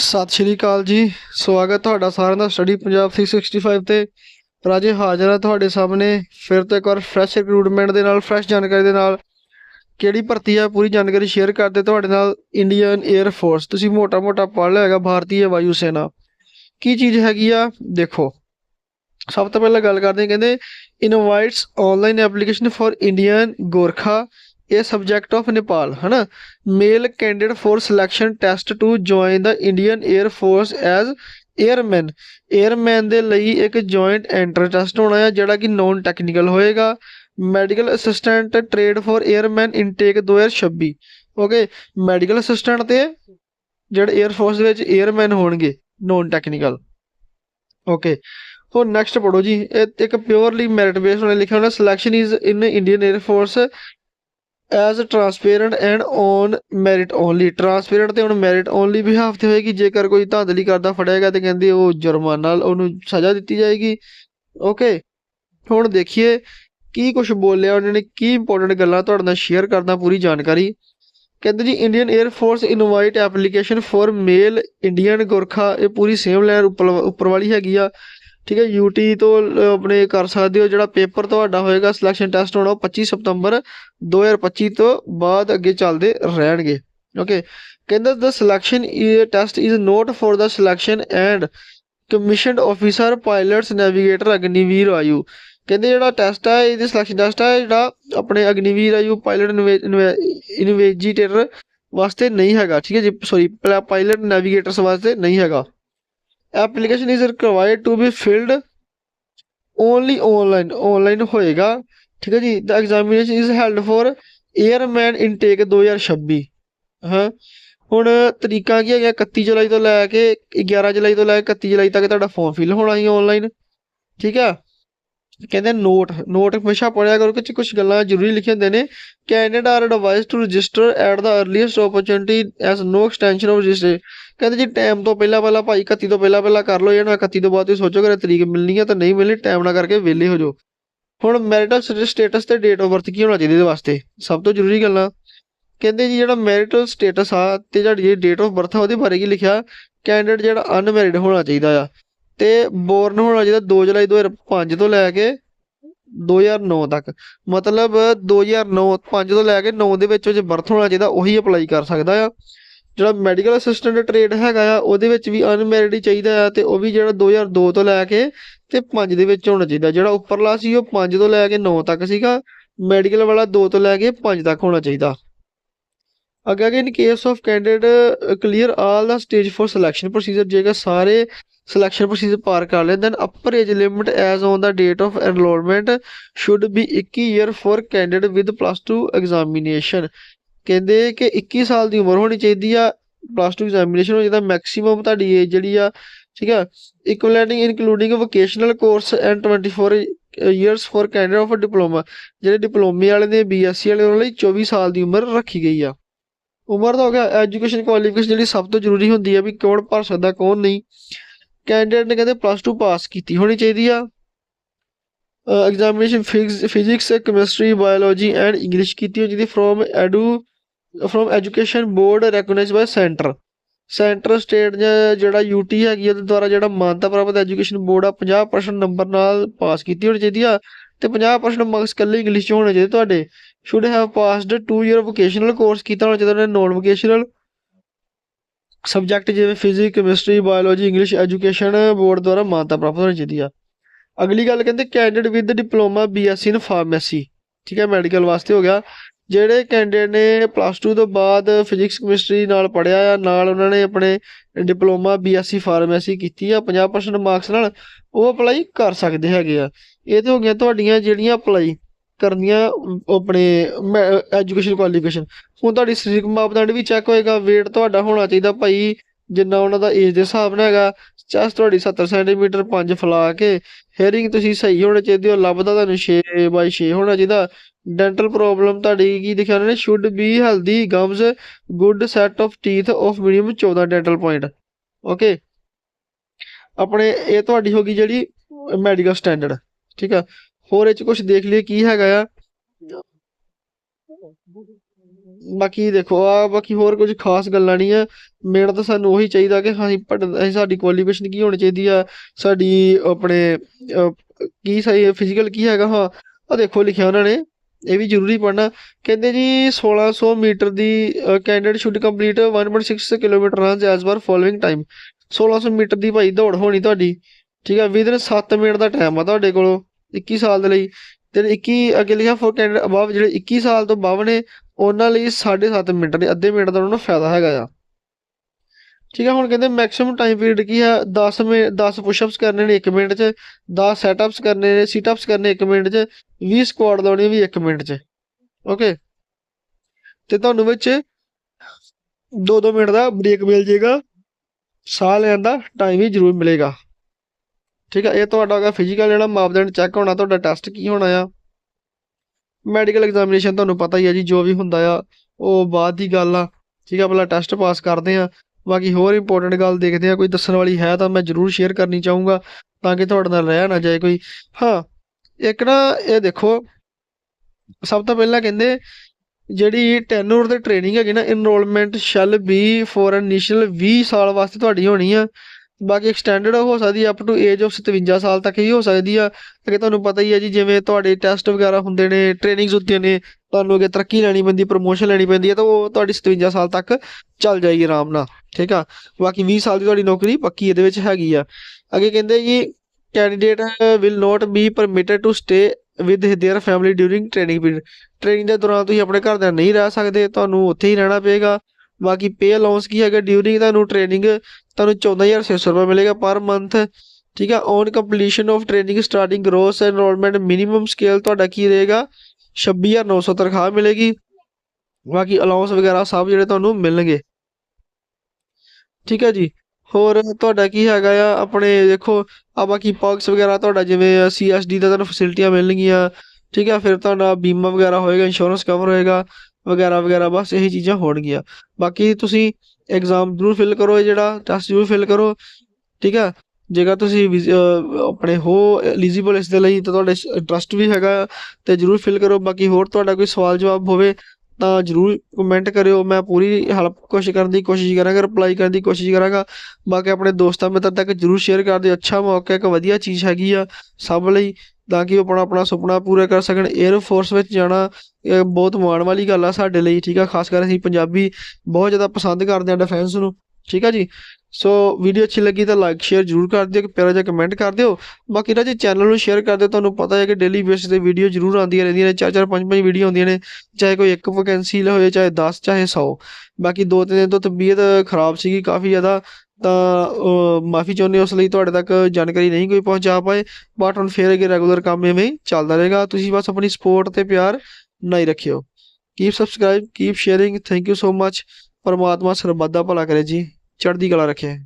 ਸਤਿ ਸ਼੍ਰੀ ਅਕਾਲ ਜੀ। ਸਵਾਗਤ ਤੁਹਾਡਾ ਸਾਰਿਆਂ ਦਾ ਸਟੱਡੀ ਪੰਜਾਬ 365 ਤੇ। ਰਾਜੇ ਹਾਜ਼ਰ ਹਾਂ ਤੁਹਾਡੇ ਸਾਹਮਣੇ। ਫਿਰ ਤੋਂ ਇੱਕ ਵਾਰ ਫਰੈਸ਼ ਰਿਕਰੂਟਮੈਂਟ ਦੇ ਨਾਲ ਫਰੈਸ਼ ਜਾਣਕਾਰੀ ਦੇ ਨਾਲ। ਕਿਹੜੀ ਭਰਤੀ ਆ, ਪੂਰੀ ਜਾਣਕਾਰੀ ਸ਼ੇਅਰ ਕਰਦੇ ਤੁਹਾਡੇ ਨਾਲ ਇੰਡੀਅਨ 에ਅਰ ਫੋਰਸ ਤੁਸੀਂ ਮੋਟਾ-ਮੋਟਾ ਪੜ੍ਹ ਲਿਆ ਹੈਗਾ ਭਾਰਤੀ ਵਾਯੂ ਸੈਨਾ। ਕੀ ਚੀਜ਼ ਹੈਗੀ ਆ? ਦੇਖੋ। ਸਭ ਤੋਂ ਪਹਿਲਾਂ ਗੱਲ ਕਰਦੇ ਕਹਿੰਦੇ invites online application for Indian Gorkha. ਇਹ ਸਬਜੈਕਟ ਆਫ ਨੇਪਾਲ ਹਨਾ? Male candidate for selection test to join the Indian air force as airman airman ਦੇ ਲਈ ਇੱਕ ਜੁਆਇੰਟ ਐਂਟਰ ਟੈਸਟ ਹੋਣਾ ਹੈ ਜਿਹੜਾ ਕਿ ਨੌਨ ਟੈਕਨੀਕਲ ਹੋਏਗਾ medical assistant trade for airman intake 2026 okay medical assistant ਤੇ ਜਿਹੜੇ 에ਅਰ ਫੋਰਸ ਦੇ ਵਿੱਚ 에ਅਰਮੈਨ ਹੋਣਗੇ ਨੋਨ ਟੈਕਨੀਕਲ ਓਕੇ ਹੁਣ ਨੈਕਸਟ ਪੜੋ ਜੀ, ਇਹ ਇੱਕ ਪਿਓਰਲੀ ਮੈਰਿਟ ਬੇਸ ਉਹਨੇ ਲਿਖਿਆ ਹੋਣਾ selection is in Indian air force as transparent and on merit only transparent ਤੇ ਹੁਣ ਮੈਰਿਟ ਓਨਲੀ ਬਿਹਾਫ ਤੇ ਹੋਏਗੀ। ਜੇਕਰ ਕੋਈ ਧਾਂਦਲੀ ਕਰਦਾ ਫੜਿਆ ਗਿਆ ਤੇ ਕਹਿੰਦੇ ਉਹ ਜੁਰਮਾਨਾ ਉਹਨੂੰ ਸਜ਼ਾ ਦਿੱਤੀ ਜਾਏਗੀ। ਓਕੇ ਹੁਣ ਦੇਖੀਏ ਕੀ ਕੁਝ ਬੋਲਿਆ ਉਹਨਾਂ ਨੇ, ਕੀ ਇੰਪੋਰਟੈਂਟ ਗੱਲਾਂ ਤੁਹਾਡੇ ਨਾਲ ਸ਼ੇਅਰ ਕਰਦਾ ਪੂਰੀ ਜਾਣਕਾਰੀ। ਕਹਿੰਦੇ ਜੀ Indian air force invite application for male Indian Gurkha ਇਹ ਪੂਰੀ ਸੇਮ ਲਾਈਨ ਉੱਪਰ ਉੱਪਰ ਵਾਲੀ ਹੈਗੀ ਆ। ਠੀਕ ਹੈ ਯੂਟੀ ਤੋਂ ਆਪਣੇ ਕਰ ਸਕਦੇ ਹੋ ਜਿਹੜਾ ਪੇਪਰ ਤੁਹਾਡਾ ਹੋਏਗਾ ਸਿਲੈਕਸ਼ਨ ਟੈਸਟ ਹੋਣਾ ਉਹ 25 ਸਤੰਬਰ 2025 ਤੋਂ ਬਾਅਦ ਅੱਗੇ ਚੱਲਦੇ ਰਹਿਣਗੇ। ਓਕੇ ਕਹਿੰਦਾ the selection test is not for the selection and commissioned officer pilots navigator Agniveer ਆਯੂ ਕਹਿੰਦੇ ਜਿਹੜਾ ਟੈਸਟ ਹੈ ਇਹਦੇ ਸਿਲੈਕਸ਼ਨ ਟੈਸਟ ਹੈ ਜਿਹੜਾ ਆਪਣੇ ਅਗਨੀਵੀਰ ਆਯੂ ਪਾਇਲਟ ਇਨਵੇਜੀਟੇਟਰ ਵਾਸਤੇ ਨਹੀਂ ਹੈਗਾ। ਠੀਕ ਹੈ ਜੀ ਸੌਰੀ ਪਾਇਲਟ ਨੈਵੀਗੇਟਰਸ ਵਾਸਤੇ ਨਹੀਂ ਹੈਗਾ। Application is required to be filled only online online ਹੋਏਗਾ। ਠੀਕ ਹੈ ਜੀ। The examination is held for airman intake 2026 ਹਾਂ। ਹੁਣ ਤਰੀਕਾ ਕੀ ਹੈਗਾ 31 ਜੁਲਾਈ ਤੋਂ ਲੈ ਕੇ 11 ਜੁਲਾਈ ਤੋਂ ਲੈ ਕੇ 31 ਜੁਲਾਈ ਤੱਕ ਤੁਹਾਡਾ ਫਾਰਮ ਫਿਲ ਹੋਣਾ ਹੀ ਆਨਲਾਈਨ ਠੀਕ ਹੈ। ਕਹਿੰਦੇ ਨੋਟ ਨੋਟ ਹਮੇਸ਼ਾ ਪੜਿਆ ਕਰੋ ਕਿ ਕੁਝ ਗੱਲਾਂ ਜ਼ਰੂਰੀ ਲਿਖੇ ਹੁੰਦੇ ਨੇ। Candidate are advised to register at the earliest opportunity as no extension of register ਕਹਿੰਦੇ ਜੀ ਟਾਈਮ ਤੋਂ ਪਹਿਲਾਂ ਪਹਿਲਾਂ ਭਾਈ 31 ਤੋਂ ਪਹਿਲਾਂ ਪਹਿਲਾਂ ਕਰ ਲਓ, ਇਹਨਾਂ 31 ਤੋਂ ਬਾਅਦ ਤੁਸੀਂ ਸੋਚੋ ਕਿ ਤਰੀਕ ਮਿਲਣੀ ਹੈ ਤਾਂ ਨਹੀਂ ਮਿਲਣੀ ਟਾਈਮ ਨਾਲ ਕਰਕੇ ਵਿਹਲੇ ਹੋ ਜਾਓ। ਹੁਣ ਮੈਰਿਟਲ ਸਟੇਟਸ ਤੇ ਡੇਟ ਆਫ ਬਰਥ ਕੀ ਹੋਣਾ ਚਾਹੀਦਾ ਇਹਦੇ ਵਾਸਤੇ? ਸਭ ਤੋਂ ਜ਼ਰੂਰੀ ਗੱਲਾਂ। ਕਹਿੰਦੇ ਜੀ ਜਿਹੜਾ ਮੈਰਿਟਲ ਸਟੇਟਸ ਆ ਤੇ ਜਿਹੜੀ ਡੇਟ ਆਫ ਬਰਥ ਆ ਉਹਦੇ ਬਾਰੇ ਕੀ ਲਿਖਿਆ? ਕੈਂਡੀਡੇਟ ਜਿਹੜਾ ਅਨਮੈਰਿਡ ਹੋਣਾ ਚਾਹੀਦਾ ਆ। ਤੇ ਬੋਰਨ ਹੋਣਾ ਚਾਹੀਦਾ 2 ਜੁਲਾਈ 2005 ਤੋਂ ਲੈ ਕੇ 2009 ਤੱਕ। ਮਤਲਬ 2009 5 ਤੋਂ ਲੈ ਕੇ 9 ਦੇ ਵਿੱਚ ਜੇ ਬਰਥ ਹੋਣਾ ਚਾਹੀਦਾ, ਉਹੀ ਅਪਲਾਈ ਕਰ ਸਕਦਾ ਆ। ਜਿਹੜਾ ਮੈਡੀਕਲ ਅਸਿਸਟੈਂਟ ਟ੍ਰੇਡ ਹੈਗਾ ਆ, ਉਹਦੇ ਵਿੱਚ ਵੀ ਅਨਮੈਰਿਡ ਹੀ ਚਾਹੀਦਾ ਆ ਤੇ ਉਹ ਵੀ ਜਿਹੜਾ 2002 ਤੋਂ ਲੈ ਕੇ ਤੇ 5 ਦੇ ਵਿੱਚ ਹੋਣਾ ਚਾਹੀਦਾ। ਜਿਹੜਾ ਉੱਪਰਲਾ ਸੀ ਉਹ 5 ਤੋਂ ਲੈ ਕੇ 9 ਤੱਕ ਸੀਗਾ ਮੈਡੀਕਲ ਵਾਲਾ 2 ਤੋਂ ਲੈ ਕੇ 5 ਤੱਕ ਹੋਣਾ ਚਾਹੀਦਾ। ਅੱਗੇ in case of candidate clear all the stage for selection procedure ਜੇਕਰ ਸਾਰੇ ਸਿਲੈਕਸ਼ਨ ਪ੍ਰੋਸੀਜਰ ਪਾਰ ਕਰ ਲਏ। Then upper age limit as on the date of enrollment should be 21 year for candidate with plus 2 examination ਕਹਿੰਦੇ ਕਿ 21 ਸਾਲ ਦੀ ਉਮਰ ਹੋਣੀ ਚਾਹੀਦੀ ਆ ਪਲੱਸ 2 ਐਗਜ਼ਾਮੀਨੇਸ਼ਨ ਹੋ ਜਿਹਦਾ ਮੈਕਸਿਮਮ ਤੁਹਾਡੀ ਏਜ ਜਿਹੜੀ ਆ, ਠੀਕ ਆ equivalent including vocational course and 24 years for candidate of diploma ਜਿਹੜੇ ਡਿਪਲੋਮੇ ਵਾਲੇ ਨੇ ਬੀਐਸਸੀ ਵਾਲੇ, ਉਹਨਾਂ ਲਈ 24 ਸਾਲ ਦੀ ਉਮਰ ਰੱਖੀ ਗਈ ਆ। ਉਮਰ ਦਾ ਹੋ ਗਿਆ। ਐਜੂਕੇਸ਼ਨ ਕੁਆਲੀਫਿਕੇਸ਼ਨ ਜਿਹੜੀ ਸਭ ਤੋਂ ਜ਼ਰੂਰੀ ਹੁੰਦੀ ਆ ਵੀ ਕੌਣ ਭਰ ਸਕਦਾ, ਕੌਣ ਨਹੀਂ। ਕੈਂਡੀਡੇਟ ਨੇ ਕਹਿੰਦੇ ਪਲੱਸ 2 ਪਾਸ ਕੀਤੀ, ਹੋਣੀ ਚਾਹੀਦੀ ਆ। Examination physics chemistry biology and English ਕੀਤੀ ਹੋਣੀ ਚਾਹੀਦੀ from edu from education board recognized by centre centre state ਜਿਹੜਾ ਯੂਟੀ ਹੈਗੀ ਉਹਦੇ ਦੁਆਰਾ ਜਿਹੜਾ ਮਾਨਤਾ ਪ੍ਰਾਪਤ ਐਜੂਕੇਸ਼ਨ ਬੋਰਡ ਆ 50% ਨੰਬਰ ਨਾਲ ਪਾਸ ਕੀਤੀ ਹੋਣੀ ਚਾਹੀਦੀ ਆ। ਤੇ 50% ਮਾਰਕਸ ਕੱਲੇ ਇੰਗਲਿਸ਼ ਚ ਹੋਣੇ ਚਾਹੀਦੇ ਤੁਹਾਡੇ। Should have passed 2 year vocational course ਕੀਤਾ ਹੋਣਾ ਚਾਹੀਦਾ ਨੇ ਨੋਨ ਵੋਕੇਸ਼ਨਲ ਸਬਜੈਕਟ ਜਿਵੇਂ physics chemistry biology English education board ਦੁਆਰਾ ਮਾਨਤਾ ਪ੍ਰਾਪਤ ਹੋਣੀ ਚਾਹੀਦੀ ਆ। ਅਗਲੀ ਗੱਲ ਕਹਿੰਦੇ candidate with diploma BSc in pharmacy ਠੀਕ ਹੈ ਮੈਡੀਕਲ ਵਾਸਤੇ ਹੋ ਗਿਆ। ਜਿਹੜੇ ਕੈਂਡੀਡੇਟ ਨੇ ਪਲੱਸ 2 ਤੋਂ ਬਾਅਦ ਫਿਜ਼ਿਕਸ ਕੈਮਿਸਟਰੀ ਨਾਲ ਪੜਿਆ ਆ, ਨਾਲ ਉਹਨਾਂ ਨੇ ਆਪਣੇ ਡਿਪਲੋਮਾ ਬੀਐਸਸੀ ਫਾਰਮੇਸੀ ਕੀਤੀ ਆ 50% ਮਾਰਕਸ ਨਾਲ ਉਹ ਅਪਲਾਈ ਕਰ ਸਕਦੇ ਹੈਗੇ ਆ। ਇਹ ਤੇ ਹੋ ਗਈਆਂ ਤੁਹਾਡੀਆਂ ਜਿਹੜੀਆਂ ਅਪਲਾਈ ਕਰਨੀਆਂ ਅਮ, ਆਪਣੇ ਐਜੂਕੇਸ਼ਨ ਕੁਆਲੀਫਿਕੇਸ਼ਨ ਹੁਣ ਤੁਹਾਡੀ ਸਰੀਰਕ ਮਾਪਦੰਡ ਵੀ ਚੈੱਕ ਹੋਏਗਾ weight ਤੁਹਾਡਾ ਹੋਣਾ ਚਾਹੀਦਾ ਭਾਈ ਜਿੰਨਾ ਉਹਨਾਂ ਦਾ ਏਜ ਦੇ ਹਿਸਾਬ ਨਾਲ ਹੈਗਾ। ਚੈਸਟ ਤੁਹਾਡੀ 70 ਸੈਂਟੀਮੀਟਰ 5 ਫਲਾ ਕੇ ਹੇਅਰਿੰਗ ਤੁਸੀਂ ਸਹੀ ਹੋਣੇ ਚਾਹੀਦੇ ਹੋ ਲੱਭਦਾ ਤੁਹਾਨੂੰ 6 ਬਾਈ 6 ਹੋਣਾ ਚਾਹੀਦਾ। ਡੈਂਟਲ ਪ੍ਰੋਬਲਮ ਤੁਹਾਡੀ ਕੀ ਲਿਖਿਆ ਉਹਨਾਂ ਨੇ? Should be healthy gums good set of teeth of minimum 14 dental point okay ਆਪਣੇ ਇਹ ਤੁਹਾਡੀ ਹੋ ਗਈ ਜਿਹੜੀ ਮੈਡੀਕਲ ਸਟੈਂਡਰਡ ਠੀਕ ਆ। ਹੋਰ ਇਹ ਚ ਕੁਝ ਦੇਖ ਲਈਏ ਕੀ ਹੈਗਾ ਆ। ਬਾਕੀ ਦੇਖੋ, ਆ ਬਾਕੀ ਹੋਰ ਕੁਝ ਖਾਸ ਗੱਲਾਂ ਨਹੀਂ ਆ। ਮੇਨ ਤਾਂ ਸਾਨੂੰ ਉਹੀ ਚਾਹੀਦਾ ਕਿ ਹਾਂ ਅਸੀਂ ਸਾਡੀ ਕੁਆਲੀਫਿਕੇਸ਼ਨ ਕੀ ਹੋਣੀ ਚਾਹੀਦੀ ਆ, ਸਾਡੀ ਆਪਣੇ ਕੀ ਸਹੀ ਫਿਜ਼ੀਕਲ ਕੀ ਹੈਗਾ, ਹਾਂ। ਆ ਦੇਖੋ, ਲਿਖਿਆ ਉਹਨਾਂ ਨੇ, ਇਹ ਵੀ ਜ਼ਰੂਰੀ ਪੜ੍ਹਨਾ। ਕਹਿੰਦੇ ਜੀ 1600 metre the candidate should complete 1.6 kilometre run as per following time 1600 metre ਦੀ ਭਾਈ ਦੌੜ ਹੋਣੀ ਤੁਹਾਡੀ, ਠੀਕ ਹੈ ਵਿਦਨ 7 ਮਿੰਟ ਦਾ ਟਾਈਮ ਆ ਤੁਹਾਡੇ ਕੋਲ। 21 ਸਾਲ ਦੇ ਲਈ ਤੇ 21 ਅੱਗੇ ਲਿਖਿਆ ਫॉर ਕੈਂਡੀਡੇਟ ਅਬਵ ਜਿਹੜੇ 21 ਸਾਲ ਤੋਂ ਅਬਵ ਨੇ, ਉਹਨਾਂ ਲਈ 7.5 ਮਿੰਟ ਦੇ ਅੱਧੇ ਮਿੰਟ ਦਾ ਉਹਨਾਂ ਨੂੰ ਫਾਇਦਾ ਹੈਗਾ ਆ। ਠੀਕ ਹੈ ਹੁਣ ਕਹਿੰਦੇ ਮੈਕਸਿਮਮ ਟਾਈਮ ਪੀਰੀਅਡ ਕੀ ਹੈ 10 ਮਿੰਟ 10 ਪੁਸ਼ਅਪਸ ਕਰਨੇ ਨੇ 1 ਮਿੰਟ 'ਚ 10 ਸੈਟਅਪਸ ਕਰਨੇ ਨੇ ਸੀਟਅਪਸ ਕਰਨੇ 1 ਮਿੰਟ 'ਚ 20 ਸਕੁਆਟ ਲਾਉਣੀ ਵੀ 1 ਮਿੰਟ 'ਚ। ਓਕੇ ਤੇ ਤੁਹਾਨੂੰ ਵਿੱਚ 2-2 ਮਿੰਟ ਦਾ ਬ੍ਰੇਕ ਮਿਲ ਜੇਗਾ। ਸਾਹ ਲੈਣ ਦਾ ਟਾਈਮ ਵੀ ਜ਼ਰੂਰ ਮਿਲੇਗਾ। ਠੀਕ ਆ, ਇਹ ਤੁਹਾਡਾ ਹੈਗਾ ਫਿਜ਼ੀਕਲ ਜਿਹੜਾ ਮਾਪਦੰਡ ਚੈੱਕ ਹੋਣਾ, ਤੁਹਾਡਾ ਟੈਸਟ ਕੀ ਹੋਣਾ ਆ? ਮੈਡੀਕਲ ਐਗਜ਼ਾਮੀਨੇਸ਼ਨ ਤੁਹਾਨੂੰ ਪਤਾ ਹੀ ਹੈ ਜੀ, ਜੋ ਵੀ ਹੁੰਦਾ ਆ, ਉਹ ਬਾਅਦ ਦੀ ਗੱਲ ਆ। ਠੀਕ ਆ, ਪਹਿਲਾਂ ਟੈਸਟ ਪਾਸ ਕਰਦੇ ਆ। ਬਾਕੀ ਹੋਰ ਇੰਪੋਰਟੈਂਟ ਗੱਲ ਦੇਖਦੇ ਆ, ਕੋਈ ਦੱਸਣ ਵਾਲੀ ਹੈ ਤਾਂ ਮੈਂ ਜ਼ਰੂਰ ਸ਼ੇਅਰ ਕਰਨੀ ਚਾਹੂੰਗਾ, ਤਾਂ ਕਿ ਤੁਹਾਡੇ ਨਾਲ ਰਹਿ ਨਾ ਜਾਏ ਕੋਈ। ਹਾਂ, ਇੱਕ ਨਾ ਇਹ ਦੇਖੋ, ਸਭ ਤੋਂ ਪਹਿਲਾਂ ਕਹਿੰਦੇ, ਜਿਹੜੀ ਟੈਨੂਰ ਤੇ ਟ੍ਰੇਨਿੰਗ ਹੈਗੀ ਨਾ enrollment shall be for initial 20 ਸਾਲ ਵਾਸਤੇ ਤੁਹਾਡੀ ਹੋਣੀ ਆ। ਬਾਕੀ ਐਕਸਟੈਂਡਡ ਹੋ ਸਕਦੀ ਅਪ ਟੂ ਏਜ ਆਫ 57 ਸਾਲ ਤੱਕ ਹੀ ਹੋ ਸਕਦੀ ਆ ਕਿ ਤੁਹਾਨੂੰ ਪਤਾ ਹੀ ਹੈ ਜੀ ਜਿਵੇਂ ਤੁਹਾਡੇ ਟੈਸਟ ਵਗੈਰਾ ਹੁੰਦੇ ਨੇ ਟ੍ਰੇਨਿੰਗਸ ਹੁੰਦੀਆਂ ਨੇ ਤੁਹਾਨੂੰ ਅੱਗੇ ਤਰੱਕੀ ਲੈਣੀ ਪੈਂਦੀ ਪ੍ਰੋਮੋਸ਼ਨ ਲੈਣੀ ਪੈਂਦੀ ਹੈ ਤਾਂ ਉਹ ਤੁਹਾਡੀ 57 ਸਾਲ ਤੱਕ ਚੱਲ ਜਾਏਗੀ ਆਰਾਮ ਨਾਲ ਠੀਕ ਆ ਬਾਕੀ 20 ਸਾਲ ਦੀ ਤੁਹਾਡੀ ਨੌਕਰੀ ਪੱਕੀ ਇਹਦੇ ਵਿੱਚ ਹੈਗੀ ਆ ਅੱਗੇ ਕਹਿੰਦੇ ਜੀ candidate will not be permitted to stay with there family during training period training ਦੇ ਦੌਰਾਨ ਤੁਸੀਂ ਆਪਣੇ ਘਰ ਦੇ ਨਹੀਂ ਰਹਿ ਸਕਦੇ ਤੁਹਾਨੂੰ ਉੱਥੇ ਹੀ ਰਹਿਣਾ ਪਏਗਾ ਬਾਕੀ ਪੇ ਅਲਾਉਂਸ ਕੀ ਹੈਗਾ? ਡਿਊਰਿੰਗ ਤੁਹਾਨੂੰ ਟ੍ਰੇਨਿੰਗ ਤੁਹਾਨੂੰ 14600 ਰੁਪਏ ਮਿਲੇਗਾ ਪਰ ਮੰਥ ਠੀਕ ਹੈ on completion of training starting gross enrollment minimum scale ਤੁਹਾਡਾ ਕੀ ਰਹੇਗਾ? 26900 ਤਨਖਾਹ ਮਿਲੇਗੀ। ਬਾਕੀ ਅਲਾਉਂਸ ਵਗੈਰਾ ਸਭ ਜਿਹੜੇ ਤੁਹਾਨੂੰ ਮਿਲਣਗੇ। ਠੀਕ ਹੈ ਜੀ? ਹੋਰ ਤੁਹਾਡਾ ਕੀ ਹੈਗਾ ਆ? ਆਪਣੇ ਦੇਖੋ, ਆ ਬਾਕੀ ਪਰਕਸ ਵਗੈਰਾ ਤੁਹਾਡਾ ਜਿਵੇਂ ਸੀਐਸਡੀ ਦਾ ਤੁਹਾਨੂੰ ਫੈਸਿਲਿਟੀਆਂ ਮਿਲਣਗੀਆਂ, ਠੀਕ ਹੈ ਫਿਰ ਤੁਹਾਡਾ ਬੀਮਾ ਵਗੈਰਾ ਹੋਏਗਾ ਇੰਸ਼ੋਰੈਂਸ ਕਵਰ ਹੋਏਗਾ ਵਗੈਰਾ ਵਗੈਰਾ, ਬਸ ਇਹੀ ਚੀਜ਼ਾਂ ਹੋਣਗੀਆਂ। ਬਾਕੀ ਤੁਸੀਂ ਐਗਜ਼ਾਮ ਜ਼ਰੂਰ ਫਿਲ ਕਰੋ ਇਹ ਜਿਹੜਾ ਟੈਸਟ ਜ਼ਰੂਰ ਫਿਲ ਕਰੋ, ਠੀਕ ਹੈ? ਜੇਕਰ ਤੁਸੀਂ ਆਪਣੇ ਹੋ ਐਲੀਜੀਬਲ ਇਸ ਦੇ ਲਈ, ਤਾਂ ਤੁਹਾਡੇ ਇੰਟਰਸਟ ਵੀ ਹੈਗਾ, ਤੇ ਜ਼ਰੂਰ ਫਿਲ ਕਰੋ। ਬਾਕੀ ਹੋਰ ਤੁਹਾਡਾ ਕੋਈ ਸਵਾਲ ਜਵਾਬ ਹੋਵੇ ਤਾਂ ਜ਼ਰੂਰ ਕਮੈਂਟ ਕਰਿਓ। ਮੈਂ ਪੂਰੀ ਹੈਲਪ ਕੋਸ਼ਿਸ਼ ਕਰਨ ਦੀ ਕੋਸ਼ਿਸ਼ ਕਰਾਂਗਾ ਰਿਪਲਾਈ ਕਰਨ ਦੀ ਕੋਸ਼ਿਸ਼ ਕਰਾਂਗਾ। ਬਾਕੀ ਆਪਣੇ ਦੋਸਤਾਂ ਮਿੱਤਰ ਤੱਕ ਜ਼ਰੂਰ ਸ਼ੇਅਰ ਕਰ ਦਿਓ। ਅੱਛਾ ਮੌਕਾ, ਇੱਕ ਵਧੀਆ ਚੀਜ਼ ਹੈਗੀ ਆ ਸਭ ਲਈ, ਤਾਂ ਕਿ ਉਹ ਆਪਣਾ ਆਪਣਾ ਸੁਪਨਾ ਪੂਰਾ ਕਰ ਸਕਣ। 에ਅਰ ਫੋਰਸ ਵਿੱਚ ਜਾਣਾ ਬਹੁਤ ਮਾਣ ਵਾਲੀ ਗੱਲ ਆ ਸਾਡੇ ਲਈ, ਠੀਕ ਆ? ਖਾਸ ਕਰ ਅਸੀਂ ਪੰਜਾਬੀ ਬਹੁਤ ਜ਼ਿਆਦਾ ਪਸੰਦ ਕਰਦੇ ਆ ਡਿਫੈਂਸ ਨੂੰ। ਠੀਕ ਆ ਜੀ? ਸੋ ਵੀਡੀਓ ਅੱਛੀ ਲੱਗੀ ਤਾਂ ਲਾਈਕ ਸ਼ੇਅਰ ਜ਼ਰੂਰ ਕਰ ਦਿਓ ਕਿ ਪਿਆਰਾ ਜਿਹਾ ਕਮੈਂਟ ਕਰ ਦਿਓ। ਬਾਕੀ ਰਾਜੇ ਚੈਨਲ ਨੂੰ ਸ਼ੇਅਰ ਕਰ ਦਿਓ, ਤੁਹਾਨੂੰ ਪਤਾ ਹੈ ਕਿ ਡੇਲੀ ਬੇਸਿਸ ਤੇ ਵੀਡੀਓ ਜ਼ਰੂਰ ਆਉਂਦੀਆਂ ਰਹਿੰਦੀਆਂ ਨੇ ਚਾਰ ਚਾਰ ਪੰਜ ਪੰਜ ਵੀਡੀਓ ਆਉਂਦੀਆਂ ਨੇ, ਚਾਹੇ ਕੋਈ ਇੱਕ ਵੈਕੈਂਸੀ ਹੋਏ ਚਾਹੇ 10 ਚਾਹੇ 100 ਬਾਕੀ ਦੋ ਤਿੰਨ ਦਿਨ ਤੋਂ ਤਬੀਅਤ ਖਰਾਬ ਸੀਗੀ ਕਾਫੀ ਜ਼ਿਆਦਾ, ਤਾਂ ਮਾਫੀ ਚਾਹੁੰਦੇ ਹਾਂ, ਉਸ ਲਈ ਤੁਹਾਡੇ ਤੱਕ ਜਾਣਕਾਰੀ ਨਹੀਂ ਕੋਈ ਪਹੁੰਚਾ ਪਾਏ ਬਟ ਹੁਣ ਫੇਰ ਅੱਗੇ ਰੈਗੂਲਰ ਕੰਮ ਐਵੇਂ ਚੱਲਦਾ ਰਹੇਗਾ। ਤੁਸੀਂ ਬਸ ਆਪਣੀ ਸਪੋਰਟ ਤੇ ਪਿਆਰ ਨਹੀਂ ਰੱਖਿਓ। Keep subscribe keep sharing thank you so much ਪਰਮਾਤਮਾ ਸਰਬੱਤ ਦਾ ਭਲਾ ਕਰੇ ਜੀ। ਚੜ੍ਹਦੀ ਕਲਾ ਰੱਖੇ।